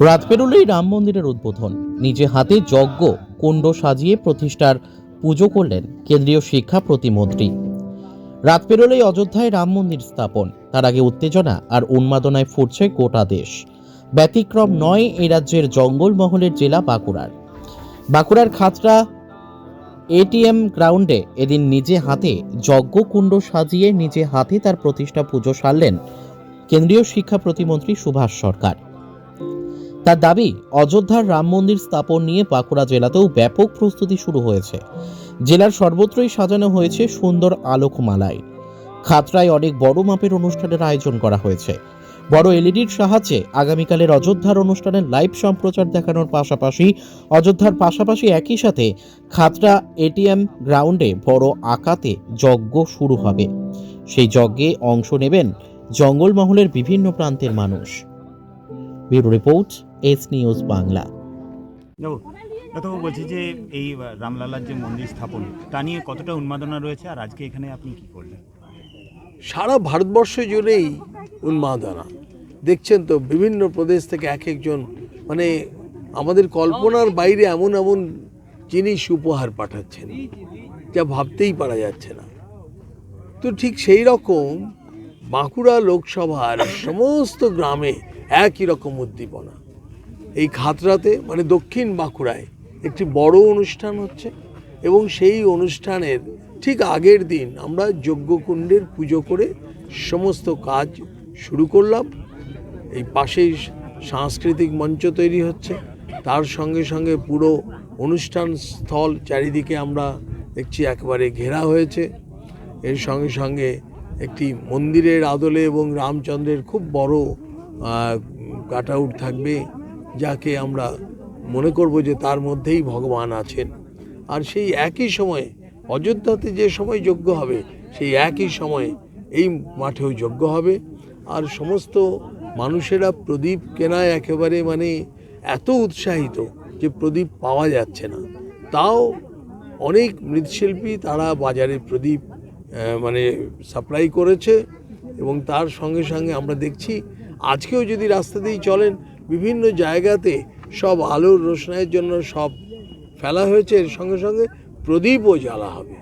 রাত পেরোলেই রাম মন্দিরের উদ্বোধন। নিজে হাতে যজ্ঞ, কুণ্ড সাজিয়ে প্রতিষ্ঠার পুজো করলেন কেন্দ্রীয় শিক্ষা প্রতিমন্ত্রী। রাত পেরোলেই অযোধ্যায় রাম মন্দির স্থাপন। তার আগে উত্তেজনা আর উন্মাদনায় ফুটছে গোটা দেশ। ব্যতিক্রম নয় এই রাজ্যের জঙ্গলমহলের জেলা বাঁকুড়ার। বাঁকুড়ার খাতড়া এটিএম গ্রাউন্ডে এদিন নিজে হাতে যজ্ঞকুণ্ড সাজিয়ে নিজে হাতে তার প্রতিষ্ঠা পুজো সারলেন কেন্দ্রীয় শিক্ষা প্রতিমন্ত্রী সুভাষ সরকার। তার দাবি, অযোধ্যার রাম মন্দির স্থাপন নিয়ে বাঁকুড়া জেলাতেও ব্যাপক প্রস্তুতি শুরু হয়েছে। জেলার সর্বত্রই সাজানো হয়েছে সুন্দর আলোকমালায়। খাতড়ায় অনেক বড় মাপের অনুষ্ঠানের আয়োজন করা হয়েছে। বড় এলইডির সাহায্যে আগামীকালের অযোধ্যার অনুষ্ঠানের লাইভ সম্প্রচার দেখানোর পাশাপাশি অযোধ্যার পাশাপাশি একই সাথে খাতড়া এটিএম গ্রাউন্ডে বড় আকাতে যজ্ঞ শুরু হবে। সেই যজ্ঞে অংশ নেবেন জঙ্গলমহলের বিভিন্ন প্রান্তের মানুষ। Bureau report S news Bangla. বলছি যে এই রামলালার যে মন্দির স্থাপন তা নিয়ে কতটা উন্মাদনা রয়েছে আর আজকে এখানে আপনি কি করলেন? সারা ভারতবর্ষ জুড়েই উন্মাদনা। দেখছেন তো বিভিন্ন প্রদেশ থেকে এক একজন মানে আমাদের কল্পনার বাইরে এমন এমন জিনিস উপহার পাঠাচ্ছেন যা ভাবতেই পারা যাচ্ছে না। তো ঠিক সেই রকম বাঁকুড়া লোকসভার সমস্ত গ্রামে একই রকম উদ্দীপনা। এই খাতড়াতে মানে দক্ষিণ বাঁকুড়ায় একটি বড় অনুষ্ঠান হচ্ছে এবং সেই অনুষ্ঠানের ঠিক আগের দিন আমরা যজ্ঞকুণ্ডের পুজো করে সমস্ত কাজ শুরু করলাম। এই পাশেই সাংস্কৃতিক মঞ্চ তৈরি হচ্ছে। তার সঙ্গে সঙ্গে পুরো অনুষ্ঠান স্থল চারিদিকে আমরা দেখছি একেবারে ঘেরা হয়েছে। এর সঙ্গে সঙ্গে একটি মন্দিরের আদলে এবং রামচন্দ্রের খুব বড় কাট আউট থাকবে। যাকে আমরা মনে করব যে তার মধ্যেই ভগবান আছেন। আর সেই একই সময়ে, অযোধ্যাতে যে সময় যজ্ঞ হবে, সেই একই সময়ে এই মাঠেও যজ্ঞ হবে। আর সমস্ত মানুষেরা প্রদীপ কেনায় একেবারে মানে এত উৎসাহিত যে প্রদীপ পাওয়া যাচ্ছে না। তাও অনেক মৃৎশিল্পী তারা বাজারে প্রদীপ মানে সাপ্লাই করেছে এবং তার সঙ্গে সঙ্গে আমরা দেখছি, আজকেও যদি রাস্তা চলেন বিভিন্ন জায়গাতে সব আলোর রোশনাইয়ের জন্য সব ফেলা হয়েছে। এর সঙ্গে সঙ্গে প্রদীপও জ্বালা হবে।